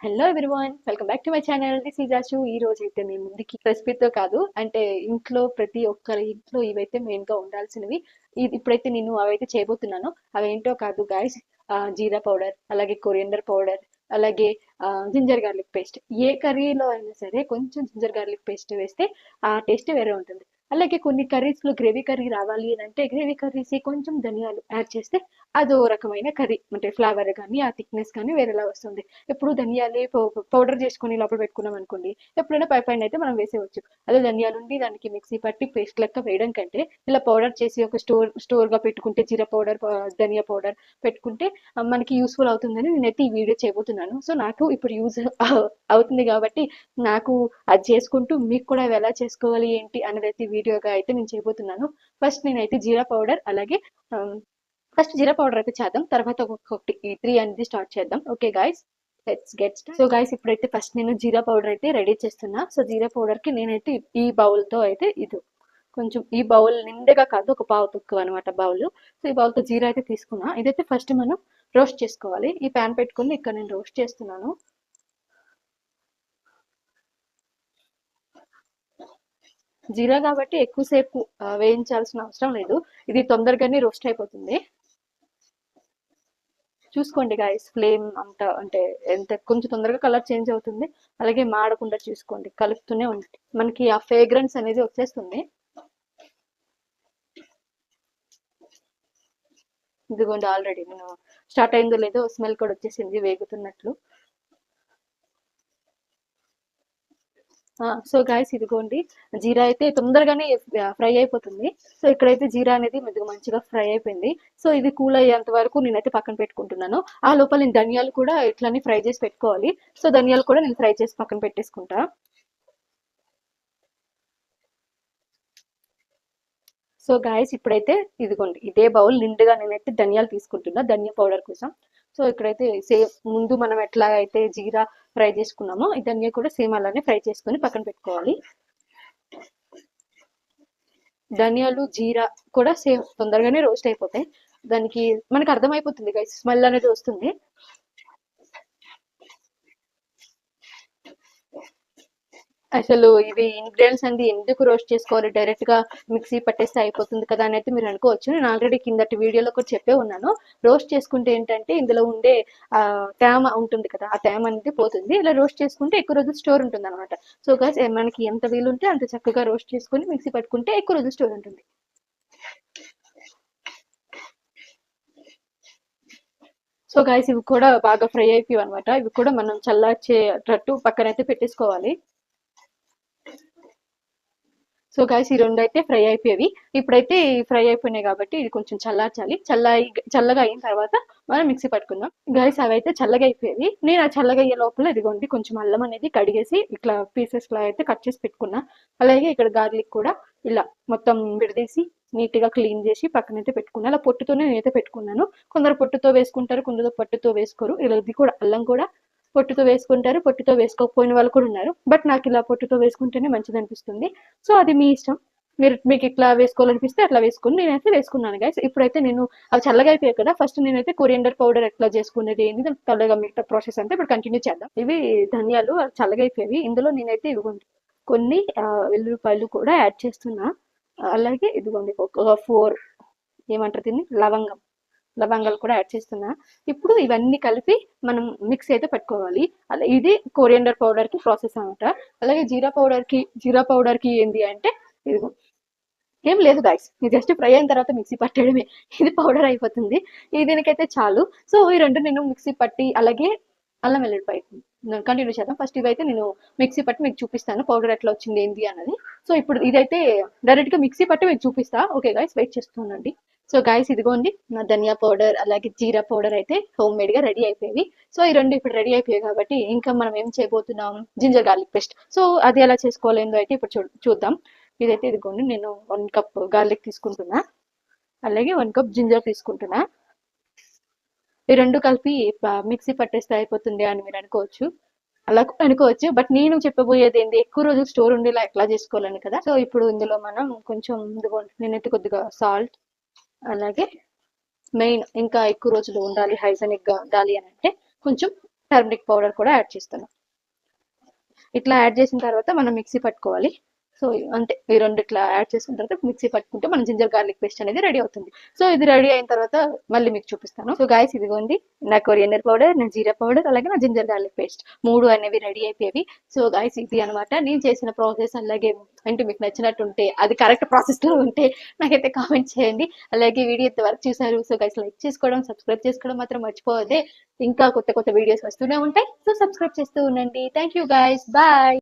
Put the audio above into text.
Hello everyone welcome back to my channel this is ఈ రోజు అయితే మీ ముందుకి రెసిపీతో కాదు అంటే ఇంట్లో ప్రతి ఒక్కరి ఇంట్లో ఇవైతే మెయిన్గా ఉండాల్సినవి. ఇప్పుడైతే నేను అవైతే చేయబోతున్నాను. అవేంటో కాదు గాయస్ జీరా పౌడర్ అలాగే కొరియండర్ పౌడర్ అలాగే జింజర్ గార్లిక్ పేస్ట్ ఏ కర్రీలో అయినా సరే కొంచెం జింజర్ గార్లిక్ పేస్ట్ వేస్తే ఆ టేస్ట్ వేరే ఉంటుంది. అలాగే కొన్ని కర్రీస్లో గ్రేవీ కర్రీ రావాలి అని అంటే గ్రేవీ కర్రీస్ కొంచెం ధనియాలు యాడ్ చేస్తే అదో రకమైన కర్రీ అంటే ఫ్లేవర్ కానీ ఆ థిక్నెస్ కానీ వేరేలా వస్తుంది. ఎప్పుడు ధనియాలే పౌడర్ చేసుకొని లోపల పెట్టుకున్నాం అనుకోండి ఎప్పుడైనా పై పైన అయితే మనం వేసేవచ్చు అదే ధనియాలు ఉండి దానికి మిక్సీ పట్టి పేస్ట్ లెక్క వేయడం కంటే ఇలా పౌడర్ చేసి ఒక స్టోర్ స్టోర్గా పెట్టుకుంటే జీరా పౌడర్ ధనియా పౌడర్ పెట్టుకుంటే మనకి యూస్ఫుల్ అవుతుందని నేనైతే ఈ వీడియో చేయబోతున్నాను. సో నాకు ఇప్పుడు యూజ్ అవుతుంది కాబట్టి నాకు అది చేసుకుంటూ మీకు కూడా అవి ఎలా చేసుకోవాలి ఏంటి అనేది అయితే వీడియోగా అయితే నేను చేయబోతున్నాను. ఫస్ట్ నేనైతే జీరా పౌడర్ అలాగే ఫస్ట్ జీరా పౌడర్ అయితే చేద్దాం. తర్వాత ఒక్కొక్కటి ఈ త్రీ అనేది స్టార్ట్ చేద్దాం. Okay guys let's get so guys ఇప్పుడైతే ఫస్ట్ నేను జీరా పౌడర్ అయితే రెడీ చేస్తున్నా. సో జీరా పౌడర్కి నేనైతే ఈ బౌల్తో అయితే ఇది కొంచెం ఈ బౌల్ నిండగా కాదు ఒక పావు తక్కువ అనమాట బౌల్. సో ఈ బౌల్తో జీరా అయితే తీసుకున్నా. ఇదైతే ఫస్ట్ మనం రోస్ట్ చేసుకోవాలి. ఈ ప్యాన్ పెట్టుకుని ఇక్కడ నేను రోస్ట్ చేస్తున్నాను. జీరా కాబట్టి ఎక్కువసేపు వేయించాల్సిన అవసరం లేదు. ఇది తొందరగానే రోస్ట్ అయిపోతుంది. చూసుకోండి గాయస్ ఫ్లేమ్ అంత అంటే ఎంత కొంచెం తొందరగా కలర్ చేంజ్ అవుతుంది. అలాగే మాడకుండా చూసుకోండి కలుపుతూనే ఉండండి. మనకి ఆ ఫ్రేగ్రెన్స్ అనేది వచ్చేస్తుంది. ఇదిగోండి ఆల్రెడీ నేను స్టార్ట్ అయిందో లేదో స్మెల్ కూడా వచ్చేసింది వేగుతున్నట్లు. సో గాయస్ ఇదిగోండి. జీరా అయితే తొందరగానే ఫ్రై అయిపోతుంది. సో ఇక్కడైతే జీరా అనేది మెదుగు మంచిగా ఫ్రై అయిపోయింది. సో ఇది కూల్ అయ్యేంత వరకు నేనైతే పక్కన పెట్టుకుంటున్నాను. ఆ లోపల నేను ధనియాలు కూడా ఇట్లానే ఫ్రై చేసి పెట్టుకోవాలి. సో ధనియాలు కూడా నేను ఫ్రై చేసి పక్కన పెట్టేసుకుంటా. సో గాయస్ ఇప్పుడైతే ఇదిగోండి. ఇదే బౌల్ నిండుగా నేనైతే ధనియాలు తీసుకుంటున్నా ధనియా పౌడర్ కోసం. సో ఇక్కడైతే సేమ్ ముందు మనం ఎట్లా అయితే జీరా ఫ్రై చేసుకున్నామో. ఈ ధనియా కూడా సేమ్ అలానే ఫ్రై చేసుకొని పక్కన పెట్టుకోవాలి. ధనియాలు జీరా కూడా సేమ్ తొందరగానే రోస్ట్ అయిపోతాయి. దానికి మనకు అర్థమైపోతుంది గైస్ స్మెల్ అనేది వస్తుంది. అసలు ఇవి ఇంగ్రీడియంట్స్ అనేది ఎందుకు రోస్ట్ చేసుకోవాలి? డైరెక్ట్గా మిక్సీ పట్టేస్తే అయిపోతుంది కదా అని అయితే మీరు అనుకోవచ్చు. నేను ఆల్రెడీ కిందటి వీడియోలో కూడా చెప్పే ఉన్నాను. రోస్ట్ చేసుకుంటే ఏంటంటే ఇందులో ఉండే ఆ తేమ ఉంటుంది కదా ఆ తేమ అనేది పోతుంది. ఇలా రోస్ట్ చేసుకుంటే ఎక్కువ రోజులు స్టోర్ ఉంటుంది అనమాట సో గాస్ మనకి ఎంత వీలుంటే అంత చక్కగా రోస్ట్ చేసుకుని మిక్సీ పట్టుకుంటే ఎక్కువ రోజులు స్టోర్ ఉంటుంది. సో గాయస్ ఇవి కూడా బాగా ఫ్రై అయిపోయి అనమాట ఇవి కూడా మనం చల్లార్చేటట్టు పక్కనైతే పెట్టేసుకోవాలి. సో గాయస్ ఈ రెండు అయితే ఫ్రై అయిపోయేవి. ఇప్పుడైతే ఫ్రై అయిపోయినాయి కాబట్టి ఇది కొంచెం చల్లార్చాలి. చల్లాయి చల్లగా అయిన తర్వాత మనం మిక్సీ పట్టుకుందాం. గాయస్ అవి అయితే చల్లగా అయిపోయేవి. నేను ఆ చల్లగా అయ్యే లోపల ఇదిగోండి కొంచెం అల్లం అనేది కడిగేసి ఇట్లా పీసెస్ లా అయితే కట్ చేసి పెట్టుకున్నా. అలాగే ఇక్కడ గార్లిక్ కూడా ఇలా మొత్తం విడదీసి నీట్గా క్లీన్ చేసి పక్కనైతే పెట్టుకున్నా. అలా పొట్టుతోనే నేనైతే పెట్టుకున్నాను. కొందరు పొట్టుతో వేసుకుంటారు కొందరు పొట్టుతో వేసుకోరు. ఇలా ఇది కూడా అల్లం కూడా పొట్టుతో వేసుకుంటారు పొట్టుతో వేసుకోకపోయిన వాళ్ళు కూడా ఉన్నారు. బట్ నాకు ఇలా పొట్టుతో వేసుకుంటేనే మంచిది అనిపిస్తుంది. సో అది మీ ఇష్టం. మీరు మీకు ఇట్లా వేసుకోవాలనిపిస్తే అట్లా వేసుకుని నేనైతే వేసుకున్నాను గైస్ ఇప్పుడైతే నేను అవి చల్లగా అయిపోయాయి కదా. ఫస్ట్ నేనైతే కొరియండర్ పౌడర్ ఎట్లా చేసుకునేది ఏంది దాని చల్లగా మిగతా ప్రాసెస్ అంతా ఇప్పుడు కంటిన్యూ చేద్దాం. ఇవి ధనియాలు అవి చల్లగా అయిపోయాయి. ఇందులో నేనైతే ఇదిగోండి కొన్ని వెల్లుల్లిపాయలు కూడా యాడ్ చేస్తున్నా. అలాగే ఇదిగోండి ఒక ఫోర్ ఏమంటారు దీన్ని? లవంగం. లవంగాలు కూడా యాడ్ చేస్తున్నా. ఇప్పుడు ఇవన్నీ కలిపి మనం మిక్స్ అయితే పెట్టుకోవాలి. అలా ఇది కొరియండర్ పౌడర్కి ప్రాసెస్ అనమాట అలాగే జీరా పౌడర్కి జీరా పౌడర్కి ఏంటి అంటే ఇదిగో. ఏం లేదు గాయస్ ఇది జస్ట్ ఫ్రై అయిన తర్వాత మిక్సీ పట్టడమే. ఇది పౌడర్ అయిపోతుంది. ఇది దీనికైతే చాలు. సో ఈ రెండు నేను మిక్సీ పట్టి అలాగే అల్లం వెల్లుల్లిపాయ కంటిన్యూ చేద్దాం. ఫస్ట్ ఇవైతే నేను మిక్సీ పట్టి మీకు చూపిస్తాను పౌడర్ ఎట్లా వచ్చింది ఏంటి అన్నది. సో ఇప్పుడు ఇదైతే డైరెక్ట్గా మిక్సీ పట్టి మీకు చూపిస్తా. ఓకే గాయస్ వెయిట్ చేస్తుండండి సో గాయస్ ఇదిగోండి నా ధనియా పౌడర్ అలాగే జీరా పౌడర్ అయితే హోమ్ మేడ్గా రెడీ అయిపోయి సో ఈ రెండు ఇప్పుడు రెడీ అయిపోయాయి కాబట్టి ఇంకా మనం ఏం చేయబోతున్నాం? Ginger garlic paste. సో అది ఎలా చేసుకోవాలేందో అయితే ఇప్పుడు చూ చూద్దాం. ఇదైతే ఇదిగోండి నేను వన్ కప్ గార్లిక్ తీసుకుంటున్నా. అలాగే వన్ కప్ జింజర్ తీసుకుంటున్నా. ఈ రెండు కలిపి మిక్సీ పట్టేస్తే అయిపోతుంది అని మీరు అనుకోవచ్చు. అలా అనుకోవచ్చు బట్ నేను చెప్పబోయేది ఏంటి ఎక్కువ రోజులు స్టోర్ ఉండేలా ఎట్లా చేసుకోవాలని కదా. సో ఇప్పుడు ఇందులో మనం కొంచెం ఇదిగోండి నేనైతే కొద్దిగా సాల్ట్ అలాగే మెయిన్ ఇంకా ఎక్కువ రోజులు ఉండాలి హైజెనిక్గా ఉండాలి అని అంటే కొంచెం టర్మరిక్ పౌడర్ కూడా యాడ్ చేస్తున్నాం. ఇట్లా యాడ్ చేసిన తర్వాత మనం మిక్సీ పట్టుకోవాలి. సో అంతే ఈ రెండు ఇట్లా యాడ్ చేసుకున్న తర్వాత మిక్సీ పట్టుకుంటే మన జింజర్ గార్లిక్ పేస్ట్ అనేది రెడీ అవుతుంది. సో ఇది రెడీ అయిన తర్వాత మళ్ళీ మీకు చూపిస్తాను. సో గాయస్ ఇదిగోండి. నా కొరియనర్ పౌడర్ నా జీరా పౌడర్ అలాగే నా జింజర్ గార్లిక్ పేస్ట్ మూడు అనేవి రెడీ అయిపోయేవి. సో గాయస్ ఇది అనమాట. నేను చేసిన ప్రాసెస్ అలాగే అంటే మీకు నచ్చినట్టు ఉంటే అది కరెక్ట్ ప్రాసెస్లో ఉంటే నాకైతే కామెంట్ చేయండి. అలాగే వీడియో ఇంత వరకు చూసారు సో గైస్ లైక్ చేసుకోవడం సబ్స్క్రైబ్ చేసుకోవడం మాత్రం మర్చిపోవద్దే. ఇంకా కొత్త కొత్త వీడియోస్ వస్తూనే ఉంటాయి. సో సబ్స్క్రైబ్ చేస్తూ ఉండండి. Thank you guys bye